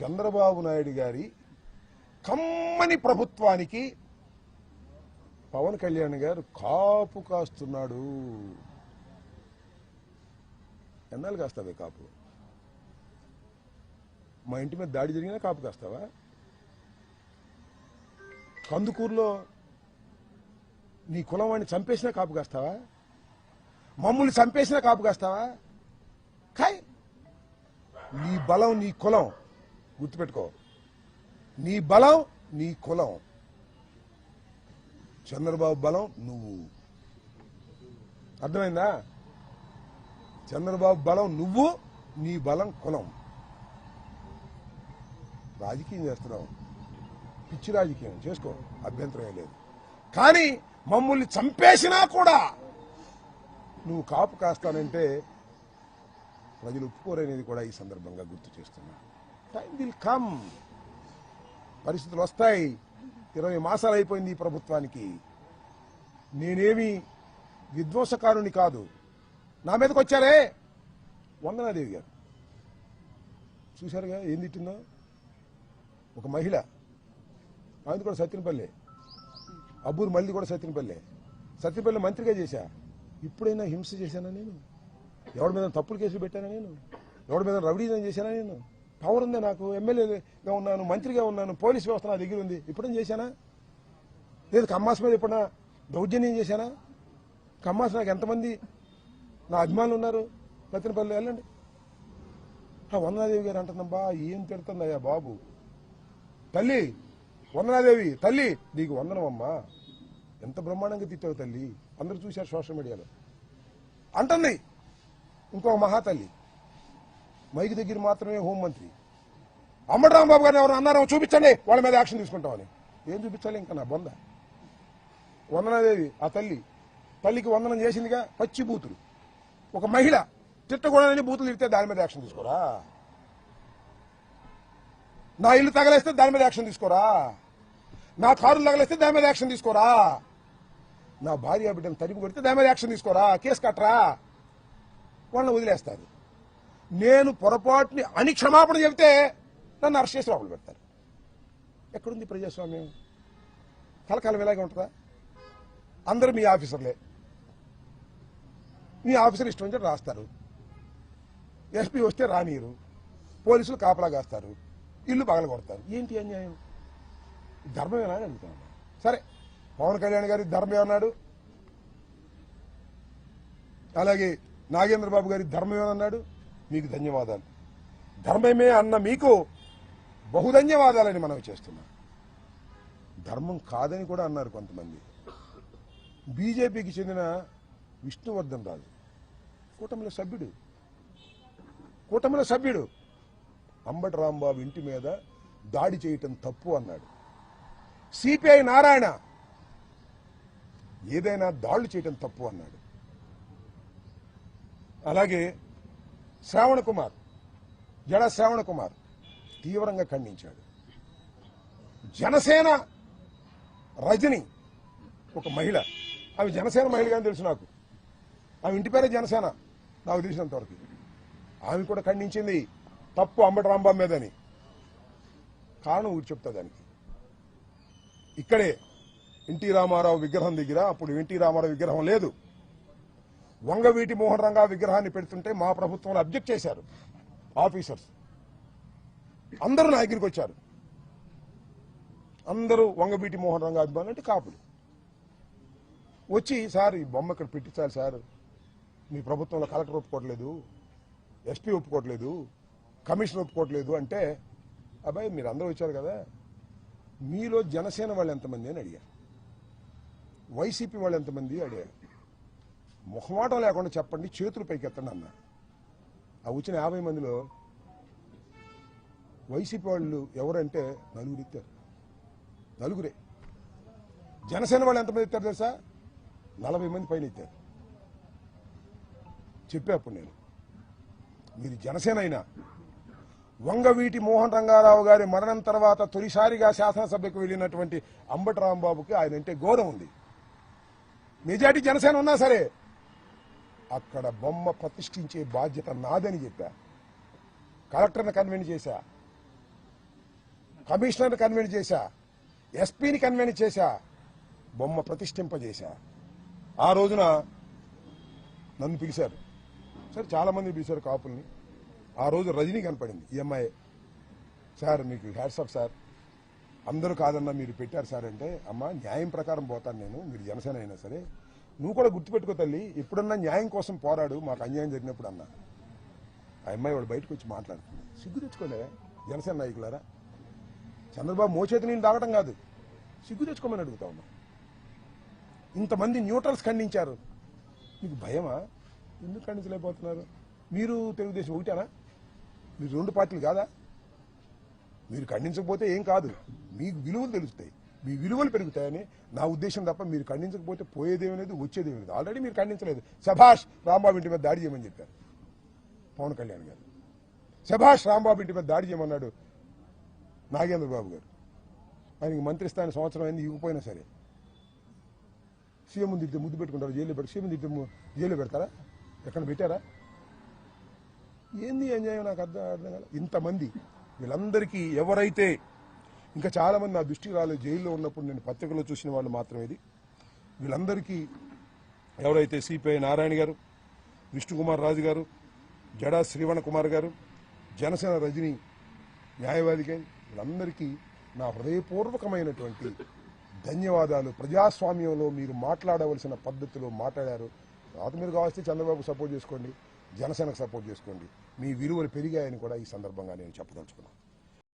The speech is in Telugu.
చంద్రబాబు నాయుడు గారి కమ్మని ప్రభుత్వానికి పవన్ కళ్యాణ్ గారు కాపు కాస్తున్నాడు. ఎన్నాళ్ళు కాస్తావే కాపు? మా ఇంటి మీద దాడి జరిగినా కాపు కాస్తావా? కందుకూరులో నీ కులం వాడిని చంపేసినా కాపు కాస్తావా? మమ్మల్ని చంపేసినా కాపు కాస్తావా? కాయ్! నీ బలం నీ కులం గుర్తుపెట్టుకో. నీ బలం నీ కులం. చంద్రబాబు బలం నువ్వు. అర్థమైందా? చంద్రబాబు బలం నువ్వు నీ బలం కులం. రాజకీయం చేస్తున్నావు. పిచ్చి రాజకీయం చేసుకో. అభ్యంతరం లేదు. కానీ మమ్మల్ని చంపేసినా కూడా నువ్వు కాపు కాస్తానంటే ప్రజలు ఒప్పుకోరనేది కూడా ఈ సందర్భంగా గుర్తు చేస్తున్నా. టైం విల్ కమ్ పరిస్థితులు వస్తాయి. ఇరవై మాసాలు అయిపోయింది ఈ ప్రభుత్వానికి. నేనేమి విధ్వంసకారుని కాదు. నా మీదకి వచ్చారే? వందనాదేవి గారు. చూశారుగా ఏం తిట్టిందో? ఒక మహిళ. ఆమెది కూడా సత్యనపల్లె. అబ్బూరు మళ్ళీ కూడా సత్యనపల్లె. సత్యనపల్లి మంత్రిగా చేశా. ఇప్పుడైనా హింస చేశానా నేను? ఎవరి మీద తప్పులు కేసులు పెట్టానా నేను? ఎవరి మీద రౌడీజం చేశానా నేను? పవర్ ఉంది నాకు ఎమ్మెల్యేగా ఉన్నాను మంత్రిగా ఉన్నాను పోలీస్ వ్యవస్థ నా దగ్గర ఉంది ఇప్పుడేం చేశానా? లేదు కమ్మాస్ మీద ఎప్పుడన్నా దౌర్జన్యం చేశానా? కమ్మాస్ నాకు ఎంతమంది నా అభిమానులు ఉన్నారు సత్యనపల్లి వెళ్ళండి. ఆ వందనాదేవి గారు అంటుందమ్మా ఏం తిడుతుందయ్యా బాబు? తల్లి వందనాదేవి తల్లి నీకు వందనం అమ్మా. ఎంత బ్రహ్మాండంగా తిట్టావు తల్లి? అందరూ చూశారు సోషల్ మీడియాలో. అంటుంది ఇంకో మహాతల్లి. మైకి దగ్గర మాత్రమే హోంమంత్రి అమ్మడరాంబాబు గారిని ఎవరు అన్నారో చూపించండి వాళ్ళ మీద యాక్షన్ తీసుకుంటామని. ఏం చూపించాలి ఇంకా నా బొంద? వందనాదేవి ఆ తల్లి. తల్లికి వందనం చేసిందిగా పచ్చి బూతులు. ఒక మహిళ తిట్టకూడదని బూతులు తిడితే దాని మీద యాక్షన్ తీసుకోరా? నా ఇల్లు తగలేస్తే దాని మీద యాక్షన్ తీసుకోరా? నా కారు తగలేస్తే దాని మీద యాక్షన్ తీసుకోరా? నా భార్య బిడ్డను తరిమి కొడితే దాని మీద యాక్షన్ తీసుకోరా? కేసు కట్టరా? వాళ్ళని వదిలేస్తారు. నేను పొరపాటుని అని క్షమాపణ చెబితే నన్ను అరెస్ట్ చేసి లోపల పెడతారు. ఎక్కడుంది ప్రజాస్వామ్యం? కలకాలం ఇలాగే ఉంటుందా? అందరూ మీ ఆఫీసర్లే. మీ ఆఫీసర్ ఇష్టం వచ్చి రాస్తారు. ఎస్పీ వస్తే రానియరు. పోలీసులు కాపలా కాస్తారు. ఇల్లు పగల కొడతారు. ఏంటి అన్యాయం? ధర్మమేనా అని అడుగుతాను సరే పవన్ కళ్యాణ్ గారి ధర్మం అన్నాడు అలాగే నాగేంద్రబాబు గారి ధర్మమే ఏమన్నాడు? మీకు ధన్యవాదాలు. ధర్మమే అన్న మీకు బహుధన్యవాదాలని మనం చేస్తున్నాం. ధర్మం కాదని కూడా అన్నారు కొంతమంది. బీజేపీకి చెందిన విష్ణువర్ధన్ రాజు కూటమిలో సభ్యుడు. కూటమిలో సభ్యుడు. అంబటి రాంబాబు ఇంటి మీద దాడి చేయటం తప్పు అన్నాడు. సిపిఐ నారాయణ ఏదైనా దాడులు చేయటం తప్పు అన్నాడు. అలాగే శ్రావణ కుమార్. జడ శ్రావణ కుమార్? తీవ్రంగా ఖండించాడు. జనసేన రజని ఒక మహిళ. ఆమె జనసేన మహిళగా తెలుసు నాకు. ఆమె ఇంటి పేరే జనసేన నాకు తెలిసినంతవరకు. ఆమె కూడా ఖండించింది తప్పు అంబటి రాంబాబు మీదని. కారణం ఊరు చెప్తా దానికి. ఇక్కడే ఎన్టీ రామారావు విగ్రహం దగ్గర అప్పుడు ఎన్టీ రామారావు విగ్రహం లేదు. వంగవీటి మోహన్ రంగా విగ్రహాన్ని పెడుతుంటే మా ప్రభుత్వంలో అబ్జెక్ట్ చేశారు ఆఫీసర్స్. అందరూ నా దగ్గరికి వచ్చారు. అందరూ వంగవీటి మోహన్ రంగా అభిమానులు అంటే కాపులు. వచ్చి సార్ ఈ బొమ్మ ఇక్కడ పెట్టించాలి సార్. మీ ప్రభుత్వంలో కలెక్టర్ ఒప్పుకోవట్లేదు ఎస్పీ ఒప్పుకోవట్లేదు కమిషన్ ఒప్పుకోవట్లేదు అంటే అబ్బాయి మీరు అందరూ వచ్చారు కదా. మీలో జనసేన వాళ్ళు ఎంతమంది అని అడిగారు. వైసీపీ వాళ్ళు ఎంతమంది అడిగారు. ముఖమాటం లేకుండా చెప్పండి చేతులు పైకి ఎత్తండి అన్న ఆ వచ్చిన యాభై మందిలో వైసీపీ వాళ్ళు ఎవరంటే నలుగురు ఎత్తారు నలుగురే. జనసేన వాళ్ళు ఎంతమంది ఎత్తారు తెలుసా? నలభై మంది పైన ఎత్తారు చెప్పే అప్పుడు నేను మీరు జనసేన అయినా వంగవీటి మోహన్ రంగారావు గారి మరణం తర్వాత తొలిసారిగా శాసనసభకు వెళ్ళినటువంటి అంబటి రాంబాబుకి ఆయన అంటే గౌరవం ఉంది. మెజార్టీ జనసేన ఉన్నా సరే అక్కడ బొమ్మ ప్రతిష్ఠించే బాధ్యత నాదని చెప్పా. కలెక్టర్ని కన్వీన్ చేశా. కమిషనర్ని కన్వెంట్ చేశా. ఎస్పీని కన్వెంట్ చేశా. బొమ్మ ప్రతిష్ఠింపజేశా. ఆ రోజున నన్ను పిలిచారు. సార్ చాలా మంది పిలిచారు కాపుల్ని. ఆ రోజు రజనీ కనపడింది ఈఎంఐ. సార్ మీకు హ్యాట్సప్ సార్. అందరూ కాదన్నా మీరు పెట్టారు సార్ అంటే అమ్మ న్యాయం ప్రకారం పోతాను నేను మీరు జనసేన అయినా సరే. నువ్వు కూడా గుర్తుపెట్టుకో తల్లి ఎప్పుడన్నా న్యాయం కోసం పోరాడు మాకు అన్యాయం జరిగినప్పుడు అన్నా. ఆ అమ్మాయి వాడు బయటకు వచ్చి మాట్లాడుతుంది. సిగ్గు తెచ్చుకోలే జనసేన నాయకులారా? చంద్రబాబు మోచేతి నీళ్ళు తాగటం కాదు. సిగ్గు తెచ్చుకోమని అడుగుతా ఉన్నా. ఇంతమంది న్యూట్రల్స్ ఖండించారు. మీకు భయమా? ఎందుకు ఖండించలేకపోతున్నారు? మీరు తెలుగుదేశం ఒకటేనా? మీరు రెండు పార్టీలు కాదా? మీరు ఖండించకపోతే ఏం కాదు. మీకు విలువలు తెలుస్తాయి. మీ విలువలు పెరుగుతాయని నా ఉద్దేశం తప్ప మీరు ఖండించకపోతే పోయేదేమీ లేదు వచ్చేదేమీ లేదు. ఆల్రెడీ మీరు ఖండించలేదు. సభాష్ రాంబాబు ఇంటి మీద దాడి చేయమని చెప్పారు. పవన్ కళ్యాణ్ గారు. సభాష్ రాంబాబు ఇంటి మీద దాడి చేయమన్నాడు నాగేంద్ర బాబు గారు ఆయనకి మంత్రి స్థానం సంవత్సరం అయింది ఇవ్వకపోయినా సరే. సీఎం ముందు ముద్దు పెట్టుకుంటారు జైల్లో పెట్టి సీఎం ముందు జైల్లో పెడతారా? ఎక్కడ పెట్టారా? ఏంది అన్యాయం? నాకు అర్థం అర్థం కదా ఇంతమంది వీళ్ళందరికీ ఎవరైతే ఇంకా చాలామంది నా దృష్టికి రాలేదు. జైల్లో ఉన్నప్పుడు నేను పత్రికలో చూసిన వాళ్ళు మాత్రమే ఇది. వీళ్ళందరికీ ఎవరైతే సిపిఐ నారాయణ గారు విష్ణుకుమార్ రాజు గారు జడా శ్రీవణ కుమార్ గారు జనసేన రజని గారు వీళ్ళందరికీ నా హృదయపూర్వకమైనటువంటి ధన్యవాదాలు. ప్రజాస్వామ్యంలో మీరు మాట్లాడవలసిన పద్ధతిలో మాట్లాడారు. తర్వాత మీరు కావాల్సి చంద్రబాబు సపోర్ట్ చేసుకోండి జనసేనకు సపోర్ట్ చేసుకోండి. మీ విలువలు పెరిగాయని కూడా ఈ సందర్భంగా నేను చెప్పదలుచుకున్నాను.